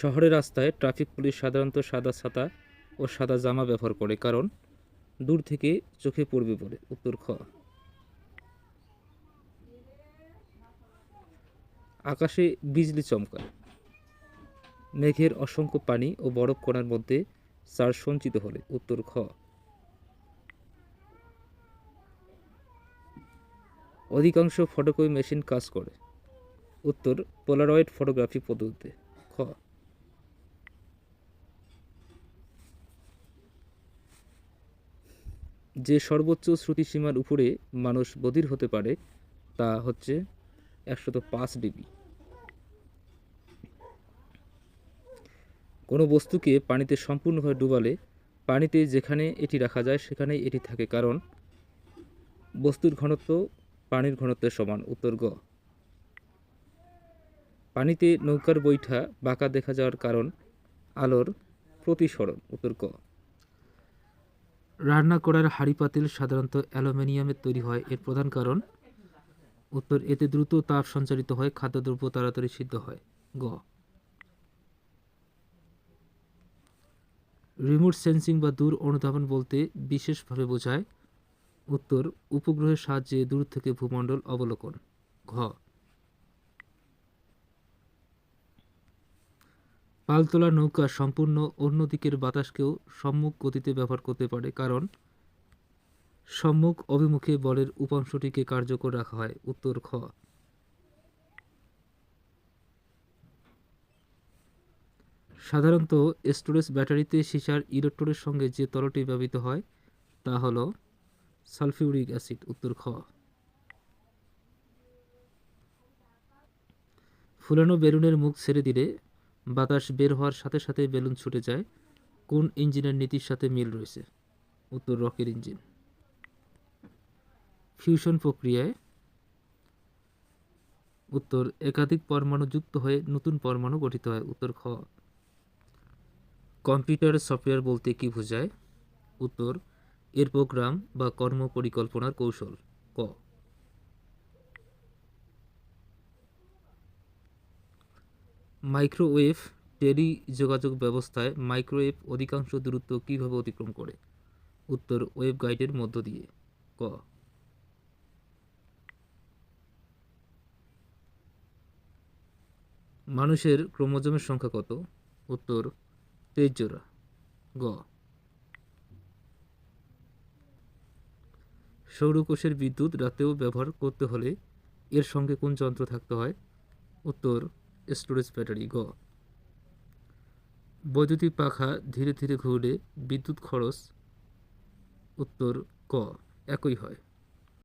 শহরের রাস্তায় traffic police সাধারণত সাদা ছাতা ও সাদা জামা ব্যবহার করে, কারণ দূর থেকে চোখে পড়বে বলে উত্তর খ। আকাশে বিজলি চমকায়। মেঘের অসংখ্য পানি ও বরফ কণার মধ্যে চার সঞ্চিত হলে উত্তর খ। অধিকাংশ ফটোকপি মেশিন কাজ করে। উত্তর পোলারয়েড ফটোগ্রাফি পদ্ধতিতে। খ। যে সর্বোচ্চ শ্রুতিসীমার উপরে মানুষ বধির হতে পারে, তা হচ্ছে একশত পাঁচ ডিবি কোনো বস্তুকে পানিতে সম্পূর্ণভাবে ডুবালে পানিতে যেখানে এটি রাখা যায় সেখানেই এটি থাকে, কারণ বস্তুর ঘনত্ব পানির ঘনত্বের সমান, উত্তর গ। পানিতে নৌকার বৈঠা বাঁকা দেখা যাওয়ার কারণ আলোর প্রতিসরণ, উত্তর ক। রান্না করার হাঁড়ি পাতিল সাধারণত অ্যালুমিনিয়ামের তৈরি হয়। এর প্রধান কারণ, উত্তর, এতে দ্রুত তাপ সঞ্চারিত হয়, খাদ্যদ্রব্য তাড়াতাড়ি সিদ্ধ হয়। গ রিমোট সেন্সিং বা দূর অনুধাবন বলতে বিশেষভাবে বোঝায়, উত্তর, উপগ্রহের সাহায্যে দূর থেকে ভূমণ্ডল অবলোকন। ঘ পালতোলা নৌকা সম্পূর্ণ অন্য দিকের বাতাসকেও সম্মুখ গতিতে ব্যবহার করতে পারে, কারণ সম্মুখ অভিমুখে বলের উপাংশটিকে কার্যকর রাখা হয়, উত্তর খ। সাধারণত স্টোরেজ ব্যাটারিতে সীসার ইলেকট্রনের সঙ্গে যে তরলটি ব্যবহৃত হয়, তা হল সালফিউরিক অ্যাসিড, উত্তর খ। ফুলানো বেলুনের মুখ ছেড়ে দিলে বাতাস বের হওয়ার সাথে সাথে বেলুন ছুটে যায়। কোন ইঞ্জিনের নীতির সাথে মিল রয়েছে? উত্তর, রকের ইঞ্জিন। ফিউশন প্রক্রিয়ায় উত্তর, একাধিক পরমাণু যুক্ত হয়ে নতুন পরমাণু গঠিত হয়। উত্তর, খ। কম্পিউটার সফটওয়্যার বলতে কি বোঝায়? উত্তর, এর প্রোগ্রাম বা কর্ম পরিকল্পনার কৌশল। ক। মাইক্রোওয়েভ টেলি যোগাযোগ ব্যবস্থায় মাইক্রোওয়েভ অধিকাংশ দূরত্ব কীভাবে অতিক্রম করে? উত্তর, ওয়েব গাইডের মধ্য দিয়ে। ক। মানুষের ক্রোমোজোমের সংখ্যা কত? উত্তর, তেইশ জোড়া। গ। সৌরকোষের বিদ্যুৎ রাতেও ব্যবহার করতে হলে এর সঙ্গে কোন যন্ত্র থাকতে হয়? উত্তর স্টোরেজ ব্যাটারি গ। বৈদ্যুতিক পাখা ধীরে ধীরে ঘুরে বিদ্যুৎ খরচ উত্তর ক। একই হয়।